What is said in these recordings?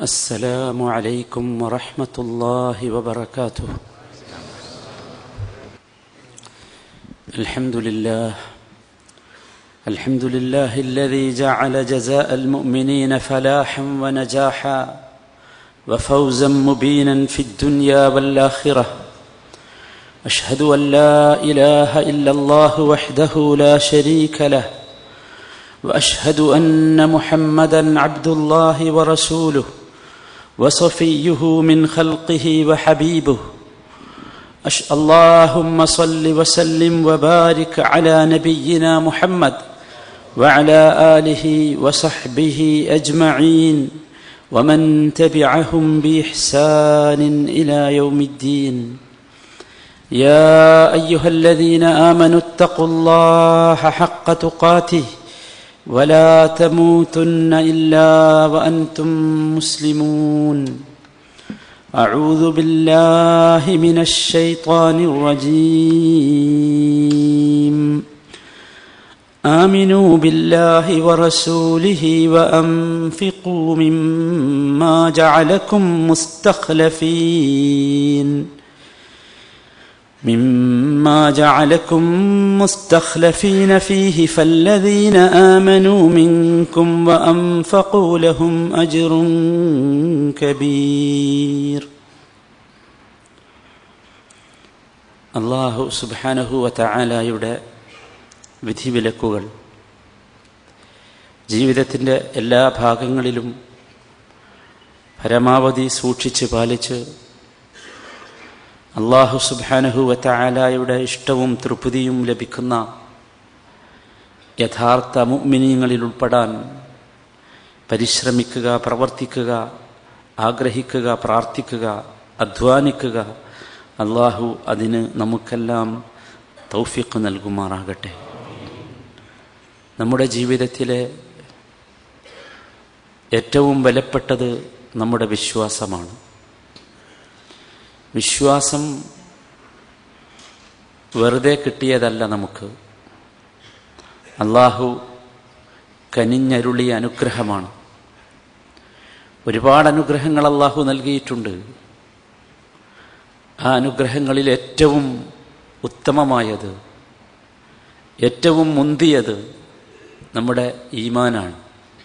السلام عليكم ورحمة الله وبركاته. الحمد لله. الحمد لله الذي جعل جزاء المؤمنين فلاحا ونجاحا وفوزا مبينا في الدنيا والآخرة. أشهد أن لا إله إلا الله وحده لا شريك له وأشهد أن محمدا عبد الله ورسوله وصفيه من خلقه وحبيبه. أش... اللهم صل وسلم وبارك على نبينا محمد وعلى آله وصحبه أجمعين ومن تبعهم بإحسان إلى يوم الدين. يا أيها الذين آمنوا اتقوا الله حق تقاته ولا تموتن إلا وأنتم مسلمون. أعوذ بالله من الشيطان الرجيم. آمنوا بالله ورسوله وأنفقوا مما جعلكم مستخلفين. مما جعلكم مستخلفين فيه فالذين امنوا منكم وانفقوا لهم اجر كبير അള്ളാഹു സുബാനഹുവ തായാലയുടെ വിധിവിലക്കുകൾ ജീവിതത്തിൻ്റെ എല്ലാ ഭാഗങ്ങളിലും പരമാവധി സൂക്ഷിച്ച് പാലിച്ച് അള്ളാഹു സുബാനഹുവറ്റായാലയുടെ ഇഷ്ടവും തൃപ്തിയും ലഭിക്കുന്ന യഥാർത്ഥ മുഗ്മിനീങ്ങളിൽ ഉൾപ്പെടാൻ പരിശ്രമിക്കുക പ്രവർത്തിക്കുക ആഗ്രഹിക്കുക പ്രാർത്ഥിക്കുക അധ്വാനിക്കുക അള്ളാഹു അതിന് നമുക്കെല്ലാം തൗഫിക്ക് നൽകുമാറാകട്ടെ. നമ്മുടെ ജീവിതത്തിലെ ഏറ്റവും വിലപ്പെട്ടത് നമ്മുടെ വിശ്വാസമാണ്. വിശ്വാസം വെറുതെ കിട്ടിയതല്ല നമുക്ക്. അള്ളാഹു കനിഞ്ഞരുളിയ അനുഗ്രഹമാണ്. ഒരുപാട് അനുഗ്രഹങ്ങൾ അള്ളാഹു നൽകിയിട്ടുണ്ട്. ആ അനുഗ്രഹങ്ങളിൽ ഏറ്റവും ഉത്തമമായത് ഏറ്റവും മുന്തിയത് നമ്മുടെ ഈമാനാണ്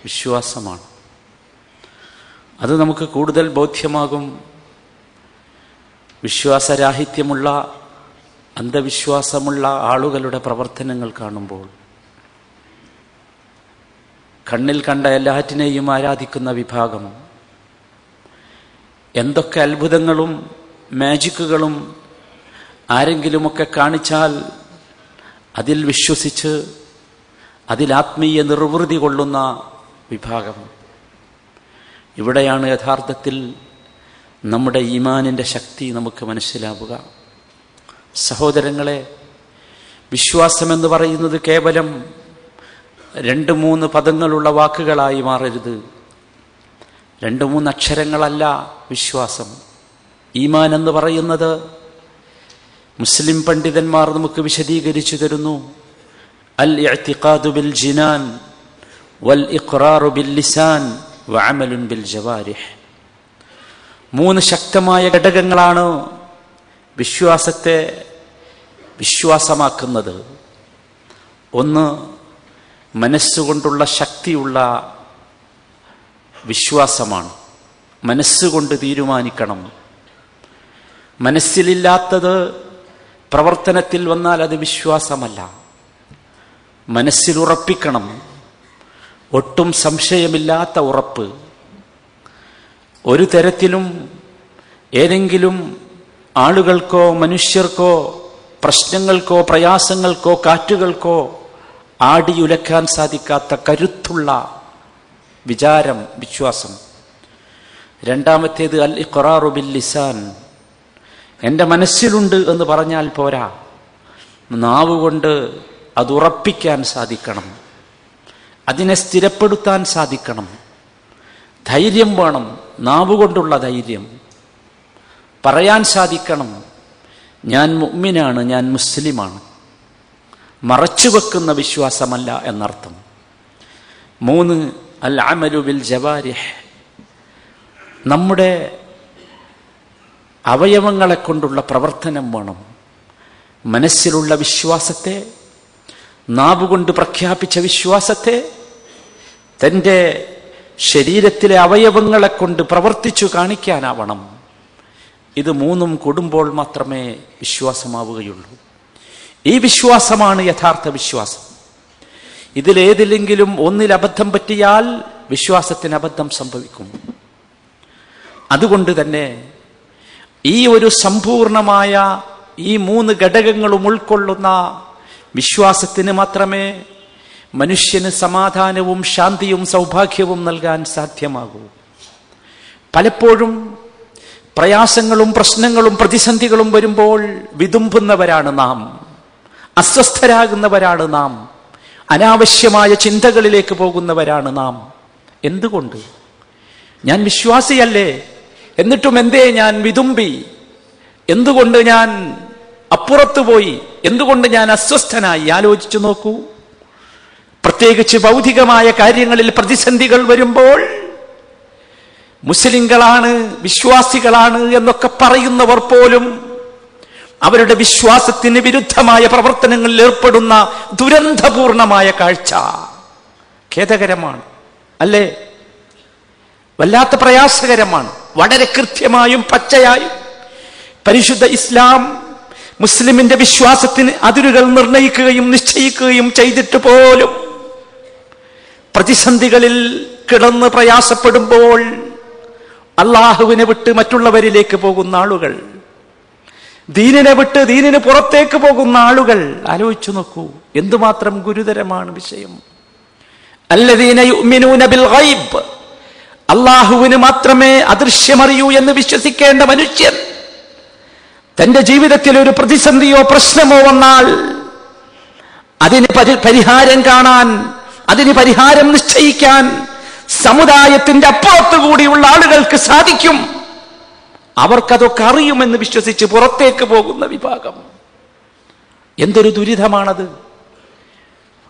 വിശ്വാസമാണ്. അത് നമുക്ക് കൂടുതൽ ബോധ്യമാകും വിശ്വാസരാഹിത്യമുള്ള അന്ധവിശ്വാസമുള്ള ആളുകളുടെ പ്രവർത്തനങ്ങൾ കാണുമ്പോൾ കണ്ണിൽ കണ്ട എല്ലാറ്റിനെയും ആരാധിക്കുന്ന വിഭാഗം എന്തൊക്കെ അത്ഭുതങ്ങളും മാജിക്കുകളും ആരെങ്കിലുമൊക്കെ കാണിച്ചാൽ അതിൽ വിശ്വസിച്ച് അതിൽ ആത്മീയ നിർവൃതി കൊള്ളുന്ന വിഭാഗം. ഇവിടെയാണ് യഥാർത്ഥത്തിൽ നമ്മുടെ ഈമാനിന്റെ ശക്തി നമുക്ക് മനസ്സിലാവുക. സഹോദരങ്ങളെ വിശ്വാസമെന്ന് പറയുന്നത് കേവലം രണ്ട് മൂന്ന് പദങ്ങളുള്ള വാക്കുകളായി മാറരുത്. രണ്ട് മൂന്ന് അക്ഷരങ്ങളല്ല വിശ്വാസം. ഈമാൻ എന്ന് പറയുന്നത് മുസ്ലിം പണ്ഡിതന്മാർ നമുക്ക് വിശദീകരിച്ചു തരുന്നു. അൽ ഇഅ്തിഖാദു ബിൽ ജിനാൻ വൽ ഇഖ്റാറു ബിൽ ലിസാൻ വഅമലുൻ ബിൽ ജവാരിഹ്. മൂന്ന് ശക്തമായ ഘടകങ്ങളാണ് വിശ്വാസത്തെ വിശ്വാസമാക്കുന്നത്. ഒന്ന് മനസ്സുകൊണ്ടുള്ള ശക്തിയുള്ള വിശ്വാസമാണ്. മനസ്സുകൊണ്ട് തീരുമാനിക്കണം. മനസ്സിലില്ലാത്തത് പ്രവർത്തനത്തിൽ വന്നാൽ അത് വിശ്വാസമല്ല. മനസ്സിലുറപ്പിക്കണം. ഒട്ടും സംശയമില്ലാത്ത ഉറപ്പ്. ഒരു തരത്തിലും ഏതെങ്കിലും ആളുകൾക്കോ മനുഷ്യർക്കോ പ്രശ്നങ്ങൾക്കോ പ്രയാസങ്ങൾക്കോ കാറ്റുകൾക്കോ ആടിയുലക്കാൻ സാധിക്കാത്ത കരുത്തുള്ള വിചാരം വിശ്വാസം. രണ്ടാമത്തേത് അൽ ഇഖറാറു ബിൽ ലിസാൻ എന്റെ മനസ്സിലുണ്ട് എന്ന് പറഞ്ഞാൽ പോരാ. നാവ് കൊണ്ട് അത് ഉറപ്പിക്കാൻ സാധിക്കണം. അതിനെ സ്ഥിരപ്പെടുത്താൻ സാധിക്കണം. ധൈര്യം വേണം. നാവുകൊണ്ടുള്ള ധൈര്യം. പറയാൻ സാധിക്കണം. ഞാൻ മുമ്മിനാണ് ഞാൻ മുസ്ലിമാണ്. മറച്ചു വെക്കുന്ന വിശ്വാസമല്ല എന്നർത്ഥം. മൂന്ന് അൽ അമലു ബിൽ ജവാരിഹ് നമ്മുടെ അവയവങ്ങളെ കൊണ്ടുള്ള പ്രവർത്തനം വേണം. മനസ്സിലുള്ള വിശ്വാസത്തെ നാവുകൊണ്ട് പ്രഖ്യാപിച്ച വിശ്വാസത്തെ തന്റെ ശരീരത്തിലെ അവയവങ്ങളെ കൊണ്ട് പ്രവർത്തിച്ചു കാണിക്കാനാവണം. ഇത് മൂന്നും കൊടുമ്പോൾ മാത്രമേ വിശ്വാസമാവുകയുള്ളൂ. ഈ വിശ്വാസമാണ് യഥാർത്ഥ വിശ്വാസം. ഇതിലേതിലെങ്കിലും ഒന്നിൽ അബദ്ധം പറ്റിയാൽ വിശ്വാസത്തിന് അബദ്ധം സംഭവിക്കും. അതുകൊണ്ട് തന്നെ ഈ ഒരു സമ്പൂർണമായ ഈ മൂന്ന് ഘടകങ്ങളും ഉൾക്കൊള്ളുന്ന വിശ്വാസത്തിന് മാത്രമേ മനുഷ്യന് സമാധാനവും ശാന്തിയും സൗഭാഗ്യവും നൽകാൻ സാധ്യമാകൂ. പലപ്പോഴും പ്രയാസങ്ങളും പ്രശ്നങ്ങളും പ്രതിസന്ധികളും വരുമ്പോൾ വിതുമ്പുന്നവരാണ് നാം. അസ്വസ്ഥരാകുന്നവരാണ് നാം. അനാവശ്യമായ ചിന്തകളിലേക്ക് പോകുന്നവരാണ് നാം. എന്തുകൊണ്ട്? ഞാൻ വിശ്വാസിയല്ലേ? എന്നിട്ടും എന്തേ ഞാൻ വിതുമ്പി? എന്തുകൊണ്ട് ഞാൻ അപ്പുറത്തു പോയി എന്തുകൊണ്ട് ഞാൻ അസ്വസ്ഥനായി? ആലോചിച്ചു നോക്കൂ. പ്രത്യേകിച്ച് ഭൗതികമായ കാര്യങ്ങളിൽ പ്രതിസന്ധികൾ വരുമ്പോൾ മുസ്ലിങ്ങളാണ് വിശ്വാസികളാണ് എന്നൊക്കെ പറയുന്നവർ പോലും അവരുടെ വിശ്വാസത്തിന് വിരുദ്ധമായ പ്രവർത്തനങ്ങളിൽ ഏർപ്പെടുന്ന ദുരന്തപൂർണമായ കാഴ്ച ഖേദകരമാണ് അല്ലേ? വല്ലാത്ത പ്രയാസകരമാണ് വളരെ കൃത്യമായും പച്ചയായും. പരിശുദ്ധ ഇസ്ലാം മുസ്ലിമിന്റെ വിശ്വാസത്തിന് അതിരുകൾ നിർണയിക്കുകയും നിശ്ചയിക്കുകയും ചെയ്തിട്ട് പോലും പ്രതിസന്ധികളിൽ കിടന്ന് പ്രയാസപ്പെടുമ്പോൾ അള്ളാഹുവിനെ വിട്ട് മറ്റുള്ളവരിലേക്ക് പോകുന്ന ആളുകൾ ദീനിനെ വിട്ട് ദീനിന് പുറത്തേക്ക് പോകുന്ന ആളുകൾ ആലോചിച്ചു നോക്കൂ എന്തുമാത്രം ഗുരുതരമാണ് വിഷയം. അള്ളാഹുവിന് മാത്രമേ അദൃശ്യമറിയൂ എന്ന് വിശ്വസിക്കേണ്ട മനുഷ്യൻ തന്റെ ജീവിതത്തിൽ ഒരു പ്രതിസന്ധിയോ പ്രശ്നമോ വന്നാൽ അതിന് പരിഹാരം കാണാൻ അതിന് പരിഹാരം നിശ്ചയിക്കാൻ സമുദായത്തിന്റെ അപ്പുറത്തു കൂടിയുള്ള ആളുകൾക്ക് സാധിക്കും. അവർക്കതൊക്കെ അറിയുമെന്ന് വിശ്വസിച്ച് പുറത്തേക്ക് പോകുന്ന വിഭാഗം. എന്തൊരു ദുരിതമാണത്?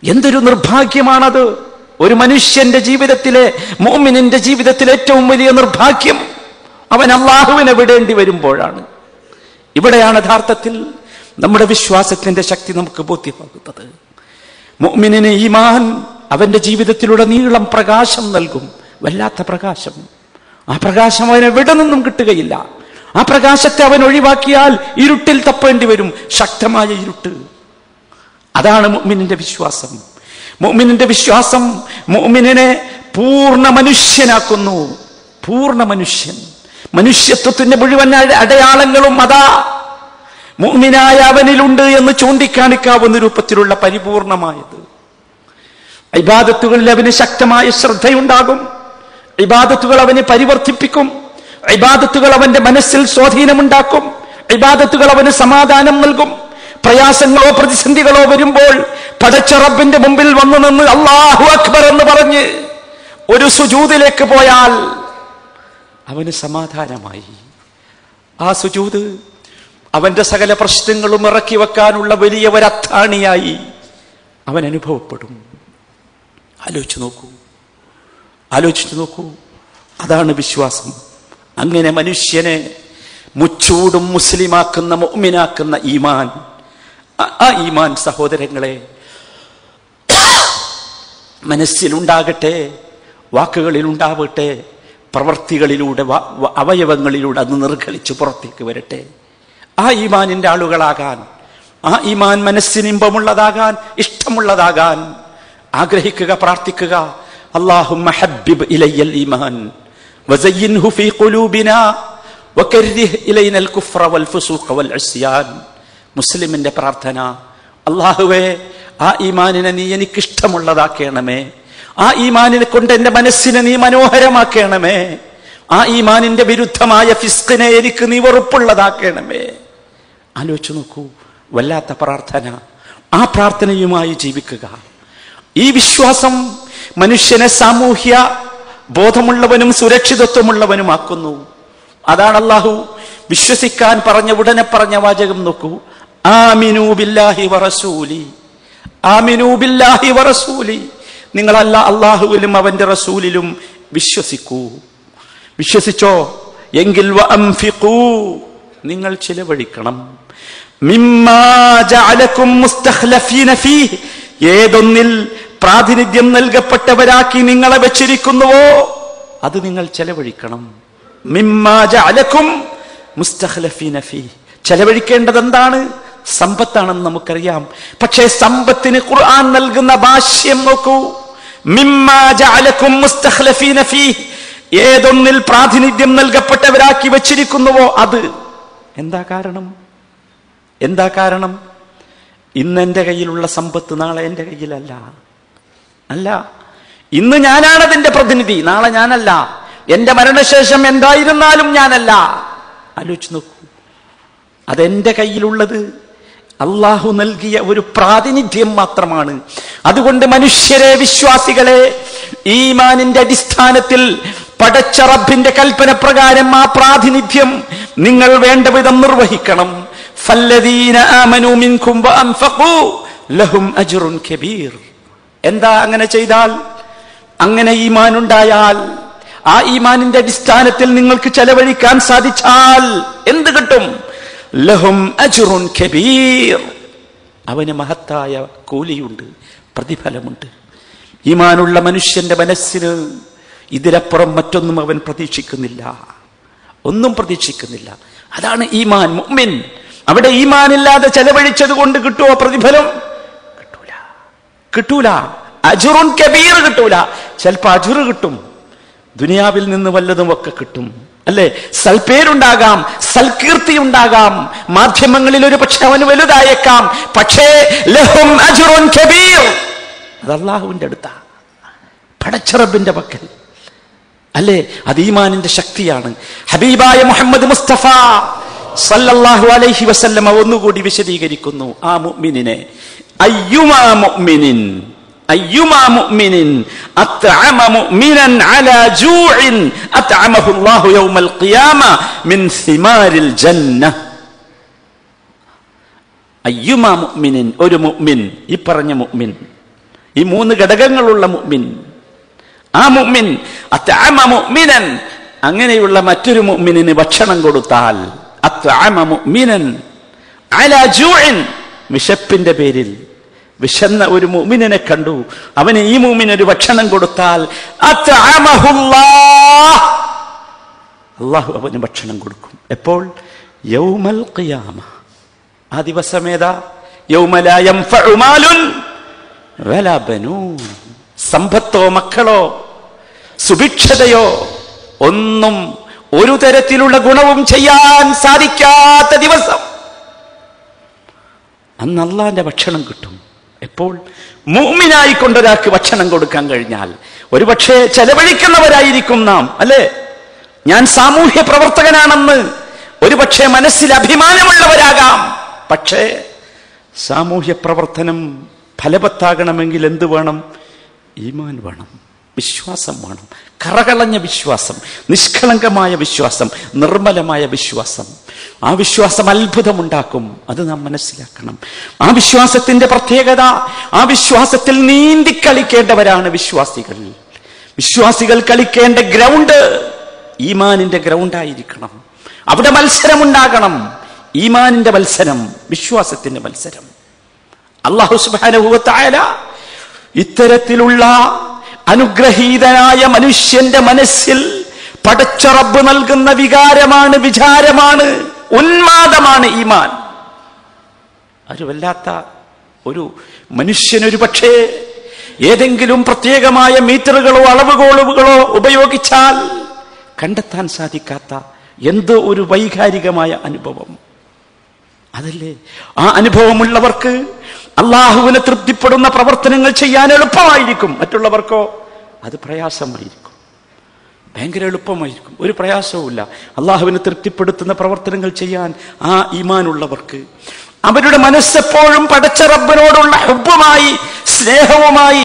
എന്തൊരു നിർഭാഗ്യമാണത്? ഒരു മനുഷ്യന്റെ ജീവിതത്തിലെ മോമിനിന്റെ ജീവിതത്തിലെ ഏറ്റവും വലിയ നിർഭാഗ്യം അവൻ അള്ളാഹുവിനെ വിടേണ്ടി വരുമ്പോഴാണ്. ഇവിടെയാണ് യഥാർത്ഥത്തിൽ നമ്മുടെ വിശ്വാസത്തിന്റെ ശക്തി നമുക്ക് ബോധ്യമാകുന്നത്. മുഅ്മിനിന് ഈമാൻ അവന്റെ ജീവിതത്തിലൂടെ നീളം പ്രകാശം നൽകും. വല്ലാത്ത പ്രകാശം. ആ പ്രകാശം അവന് എവിടെ നിന്നും കിട്ടുകയില്ല. ആ പ്രകാശത്തെ അവൻ ഒഴിവാക്കിയാൽ ഇരുട്ടിൽ തപ്പേണ്ടി വരും. ശക്തമായ ഇരുട്ട്. അതാണ് മുഅ്മിനിന്റെ വിശ്വാസം. മുഅ്മിനിന്റെ വിശ്വാസം മുഅ്മിനെ പൂർണ മനുഷ്യനാക്കുന്നു. പൂർണ മനുഷ്യൻ. മനുഷ്യത്വത്തിന്റെ മുഴുവൻ അട- അടയാളങ്ങളും അതാ. മുഅ്മിനായ അവനിലുണ്ട് എന്ന് ചൂണ്ടിക്കാണിക്കാവുന്ന രൂപത്തിലുള്ള പരിപൂർണമായത്. ഇബാദത്തുകളിൽ അവന് ശക്തമായ ശ്രദ്ധയുണ്ടാകും. ഇബാദത്തുകൾ അവനെ പരിവർത്തിപ്പിക്കും. ഇബാദത്തുകൾ അവന്റെ മനസ്സിൽ സ്വാധീനമുണ്ടാക്കും. ഇബാദത്തുകൾ അവന് സമാധാനം നൽകും. പ്രയാസങ്ങളോ പ്രതിസന്ധികളോ വരുമ്പോൾ പടച്ച റബ്ബിന്റെ മുമ്പിൽ വന്നു നിന്ന് അള്ളാഹു അക്ബർ എന്ന് പറഞ്ഞ് ഒരു സുജൂതിലേക്ക് പോയാൽ അവന് സമാധാനമായി. ആ സുജൂത് അവന്റെ സകല പ്രശ്നങ്ങളും ഇറക്കി വെക്കാനുള്ള വലിയ ഒരു അത്താണിയായി അവൻ അനുഭവപ്പെടും. ആലോചിച്ചു നോക്കൂ. ആലോചിച്ച് നോക്കൂ. അതാണ് വിശ്വാസം. അങ്ങനെ മനുഷ്യനെ മുച്ചൂടും മുസ്ലിമാക്കുന്ന മുഅ്മിനാക്കുന്ന ഈമാൻ. ആ- ഈമാൻ സഹോദരങ്ങളെ മനസ്സിലുണ്ടാകട്ടെ വാക്കുകളിൽ ഉണ്ടാവട്ടെ വ- അവയവങ്ങളിലൂടെ അത് നിർഗളിച്ച് പുറത്തേക്ക് വരട്ടെ. ആ ഈമാനിന്റെ ആളുകളാകാൻ ആ ഈമാൻ മനസ്സിനിമ്പമുള്ളതാകാൻ ഇഷ്ടമുള്ളതാകാൻ ആഗ്രഹിക്കുക പ്രാർത്ഥിക്കുക. ഈമാൻ വസയ്യിൻഹു ഫീ ഖുലൂബിനാ കുഫ്ര വൽ വൽ മുസ്ലിമിന്റെ പ്രാർത്ഥന അള്ളാഹുവേ ആ ഈമാനിനെ നീ എനിക്കിഷ്ടമുള്ളതാക്കണമേ. ആ ഈമാനിനെ കൊണ്ട് എന്റെ മനസ്സിനെ നീ മനോഹരമാക്കണമേ. ആ ഈമാനിന്റെ വിരുദ്ധമായ ഫിസ്കിനെ എനിക്ക് നീ വെറുപ്പുള്ളതാക്കണമേ. ആലോചിച്ചു നോക്കൂ വല്ലാത്ത പ്രാർത്ഥന. ആ പ്രാർത്ഥനയുമായി ജീവിക്കുക. ഈ വിശ്വാസം മനുഷ്യനെ സാമൂഹ്യ ബോധമുള്ളവനും സുരക്ഷിതത്വമുള്ളവനുമാക്കുന്നു. അതാണ് അള്ളാഹു വിശ്വസിക്കാൻ പറഞ്ഞ ഉടനെ പറഞ്ഞ വാചകം നോക്കൂ. ആമിനു ബില്ലാഹി വറസൂലി ആമിനൂ ബില്ലാഹി വറസൂലി നിങ്ങളല്ല അള്ളാഹുവിലും അവന്റെ റസൂലിലും വിശ്വസിക്കൂ. വിശ്വസിച്ചോ? എങ്കിൽ നിങ്ങൾ ചിലവഴിക്കണം. മിമ്മാ മുസ്തഖ്ലഫീന ഏതൊന്നിൽ പ്രാതിനിധ്യം നൽകപ്പെട്ടവരാക്കി നിങ്ങളെ വെച്ചിരിക്കുന്നുവോ അത് നിങ്ങൾ ചെലവഴിക്കണം. മിമ്മാ അലക്കും മുസ്തഖ്ലഫീന ഫീഹ് ചെലവഴിക്കേണ്ടത് എന്താണ് സമ്പത്താണെന്ന് നമുക്കറിയാം. പക്ഷേ സമ്പത്തിന് ഖുർആൻ നൽകുന്ന ഭാഷ്യം നോക്കൂ. മിമ്മാ അലക്കും മുസ്തഖ്ലഫീന ഫീഹ് ഏതൊന്നിൽ പ്രാതിനിധ്യം നൽകപ്പെട്ടവരാക്കി വെച്ചിരിക്കുന്നുവോ അത്? എന്താ കാരണം? എന്താ കാരണം? ഇന്ന് എന്റെ കയ്യിലുള്ള സമ്പത്ത് നാളെ എന്റെ കയ്യിലല്ല. അല്ല. ഇന്ന് ഞാനാണ് അതിന്റെ പ്രതിനിധി. നാളെ ഞാനല്ല. എന്റെ മരണശേഷം എന്തായിരുന്നാലും ഞാനല്ല. ആലോചിച്ച് നോക്കൂ. അതെന്റെ കയ്യിലുള്ളത് അള്ളാഹു നൽകിയ ഒരു പ്രാതിനിധ്യം മാത്രമാണ്. അതുകൊണ്ട് മനുഷ്യരെ വിശ്വാസികളെ ഈമാനിന്റെ അടിസ്ഥാനത്തിൽ പടച്ചറബിന്റെ കൽപ്പന പ്രകാരം ആ പ്രാതിനിധ്യം നിങ്ങൾ വേണ്ട വിധം നിർവഹിക്കണം. ഫല്ലദീന ആമനൂ മിൻകും വഅൻഫഖൂ ലഹും അജ്റുൻ കബീർ എന്താ അങ്ങനെ ചെയ്താൽ? അങ്ങനെ ഈമാൻ ഉണ്ടായാൽ ആ ഈമാനിന്റെ അടിസ്ഥാനത്തിൽ നിങ്ങൾക്ക് ചെലവഴിക്കാൻ സാധിച്ചാൽ എന്ത് കിട്ടും? ലഹും അജ്റുൻ കബീർ. അവന് മഹത്തായ കൂലിയുണ്ട് പ്രതിഫലമുണ്ട്. ഈമാനുള്ള മനുഷ്യന്റെ മനസ്സിന് ഇതിലപ്പുറം മറ്റൊന്നും അവൻ പ്രതീക്ഷിക്കുന്നില്ല. ഒന്നും പ്രതീക്ഷിക്കുന്നില്ല. അതാണ് ഈമാൻ മുഅ്മിൻ. അവിടെ ഈമാനില്ലാതെ ചെലവഴിച്ചത് കൊണ്ട് കിട്ടുമോ പ്രതിഫലം? കിട്ടൂല. കിട്ടൂല. അജുറുൻ കബീർ കിട്ടൂല. ചിലപ്പോ അജുറ് കിട്ടും. ദുനിയാവിൽ നിന്ന് വല്ലതും ഒക്കെ കിട്ടും. അല്ലെ? സൽപേരുണ്ടാകാം സൽകീർത്തി ഉണ്ടാകാം മാധ്യമങ്ങളിൽ ഒരു പക്ഷെ അവന് വലുതായേക്കാം. പക്ഷേ ലഹും അജുറുൻ കബീർ. അത് അള്ളാഹുവിന്റെ അടുത്താ. പടച്ചറബിന്റെ പക്കൽ. അല്ലേ? അത് ഈമാനിന്റെ ശക്തിയാണ്. ഹബീബായ മുഹമ്മദ് മുസ്തഫ സല്ലല്ലാഹു അലൈഹി വസല്ലമ ഒന്നുകൂടി വിശദീകരിക്കുന്നു. ആ മുഅ്മിനിനെ. അയ്യുമാ മുഅ്മിനിൻ. അയ്യുമാ മുഅ്മിനിൻ. അത്അമ മുഅ്മിനൻ അലാ ജൂഇൻ. അത്അമഹു അല്ലാഹു യൗമൽ ഖിയാമ മിൻ സിമാരിൽ ജന്ന. അയ്യുമാ മുഅ്മിനിൻ. ഒരു മുഅ്മിൻ. ഈ പറഞ്ഞ മുഅ്മിൻ. ഈ മൂന്ന് ഘടകങ്ങളുള്ള മുഅ്മിൻ. ആ മുഅ്മിൻ. അത്അമ മുഅ്മിനൻ. അങ്ങനെയുള്ള മറ്റൊരു മുഅ്മിനിന് ഭക്ഷണം കൊടുത്താൽ വിശപ്പിന്റെ പേരിൽ വിശന്ന ഒരു മുമിനെ കണ്ടു. അവന് ഈ മുമിന് ഒരു ഭക്ഷണം കൊടുത്താൽ അള്ളാഹു അവന് ഭക്ഷണം കൊടുക്കും. എപ്പോൾ? യൗമൽ ഖിയാമ. ആ ദിവസം ഏതാ? യൗമല യൻഫഉ മാലുൻ വലാ ബനൂൻ. സമ്പത്തോ മക്കളോ സുഭിക്ഷതയോ ഒന്നും ഒരു തരത്തിലുള്ള ഗുണവും ചെയ്യാൻ സാധിക്കാത്ത ദിവസം. അന്ന് അള്ളാന്റെ ഭക്ഷണം കിട്ടും. എപ്പോൾ? മൂമിനായിക്കൊണ്ടൊരാൾക്ക് ഭക്ഷണം കൊടുക്കാൻ കഴിഞ്ഞാൽ ഒരുപക്ഷെ ചെലവഴിക്കുന്നവരായിരിക്കും നാം അല്ലേ? ഞാൻ സാമൂഹ്യ പ്രവർത്തകനാണെന്ന് ഒരുപക്ഷെ മനസ്സിൽ അഭിമാനമുള്ളവരാകാം. പക്ഷേ സാമൂഹ്യ പ്രവർത്തനം ഫലവത്താകണമെങ്കിൽ എന്ത് വേണം? ഈമാൻ വേണം. വിശ്വാസം വേണം കറകളഞ്ഞ വിശ്വാസം നിഷ്കളങ്കമായ വിശ്വാസം നിർമ്മലമായ വിശ്വാസം. ആ വിശ്വാസം അത്ഭുതമുണ്ടാക്കും. അത് നാം മനസ്സിലാക്കണം. ആ വിശ്വാസത്തിന്റെ പ്രത്യേകത ആ വിശ്വാസത്തിൽ നീന്തി കളിക്കേണ്ടവരാണ് വിശ്വാസികൾ. വിശ്വാസികൾ കളിക്കേണ്ട ഗ്രൗണ്ട് ഈമാനിന്റെ ഗ്രൗണ്ടായിരിക്കണം. അവിടെ മത്സരമുണ്ടാകണം. ഈമാനിന്റെ മത്സരം വിശ്വാസത്തിന്റെ മത്സരം. അള്ളാഹു സുബാനുഭവത്തായ ഇത്തരത്തിലുള്ള അനുഗ്രഹീതനായ മനുഷ്യന്റെ മനസ്സിൽ പടച്ച റബ്ബ് നൽകുന്ന വികാരമാണ് വിചാരമാണ് ഉന്മാദമാണ് ഈമാൻ. ഒരു വല്ലാത്ത ഒരു മനുഷ്യനൊരു പക്ഷേ ഏതെങ്കിലും പ്രത്യേകമായ മീറ്ററുകളോ അളവുകോളുകളോ ഉപയോഗിച്ചാൽ കണ്ടെത്താൻ സാധിക്കാത്ത എന്തോ ഒരു വൈകാരികമായ അനുഭവം. അതല്ലേ? ആ അനുഭവമുള്ളവർക്ക് അള്ളാഹുവിനെ തൃപ്തിപ്പെടുന്ന പ്രവർത്തനങ്ങൾ ചെയ്യാൻ എളുപ്പമായിരിക്കും. മറ്റുള്ളവർക്കോ അത് പ്രയാസമായിരിക്കും. ഭയങ്കര എളുപ്പമായിരിക്കും. ഒരു പ്രയാസവുമില്ല. അള്ളാഹുവിനെ തൃപ്തിപ്പെടുത്തുന്ന പ്രവർത്തനങ്ങൾ ചെയ്യാൻ ആ ഈമാനുള്ളവർക്ക്. അവരുടെ മനസ്സെപ്പോഴും പടച്ച റബ്ബനോടുള്ള ഹുബുമായി സ്നേഹവുമായി